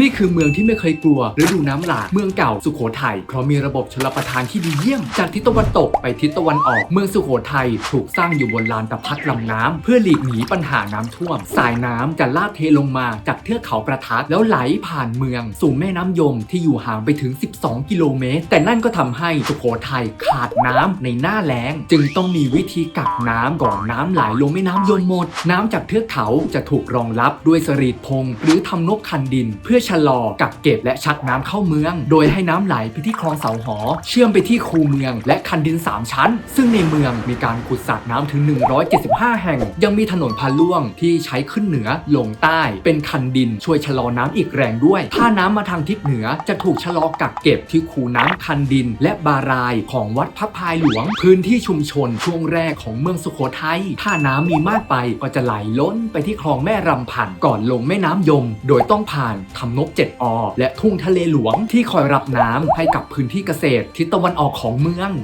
นี่คือเมืองที่ไม่เคยกลัวฤดูน้ำหลากเมืองเก่าสุโขทัยเพราะมีระบบชลประทานที่ดีเยี่ยม จากทิศตะวันตกไปทิศตะวันออก เมืองสุโขทัยถูกสร้างอยู่บนลานตะพักลำน้ำเพื่อหลีกหนีปัญหาน้ำท่วม สายน้ำจะลาดเทลงมาจากเทือกเขาประทัดแล้วไหลผ่านเมือง สู่แม่น้ำยมที่อยู่ห่างไปถึง 12 กิโลเมตร แต่นั่นก็ทำให้สุโขทัยขาดน้ำในหน้าแล้ง จึงต้องมีวิธีกักน้ำก่อนน้ำไหลลงแม่น้ำยมหมด น้ำจากเทือกเขาจะถูกรองรับด้วยสรีดพงหรือทำนบคันดินเพื่อชะลอกักเก็บและชักน้ำเข้าเมือง โดยให้น้ำไหลไปที่คลองเสาหอ เชื่อมไปที่คูเมือง และคันดิน 3 ชั้น ซึ่งในเมืองมีการขุดสระน้ำถึง 175 แห่ง ยังมีถนนพาล่วงที่ใช้ขึ้นเหนือลงใต้ เป็นคันดินช่วยชะลอน้ำอีกแรงด้วย ถ้าน้ำมาทางทิศเหนือจะถูกชะลอกักเก็บที่คูน้ำคันดิน และบารายของวัดพระพายหลวง พื้นที่ชุมชนช่วงแรกของเมืองสุโขทัยถ้าน้ำมีมากไปก็จะไหลล้นไปที่คลองแม่รำพันก่อนลงแม่น้ำยม โดยต้องผ่านทำนบเจ็ดอและทุ่งทะเลหลวงที่คอยรับน้ำให้กับพื้นที่เกษตรทิศตะวันออกของเมือง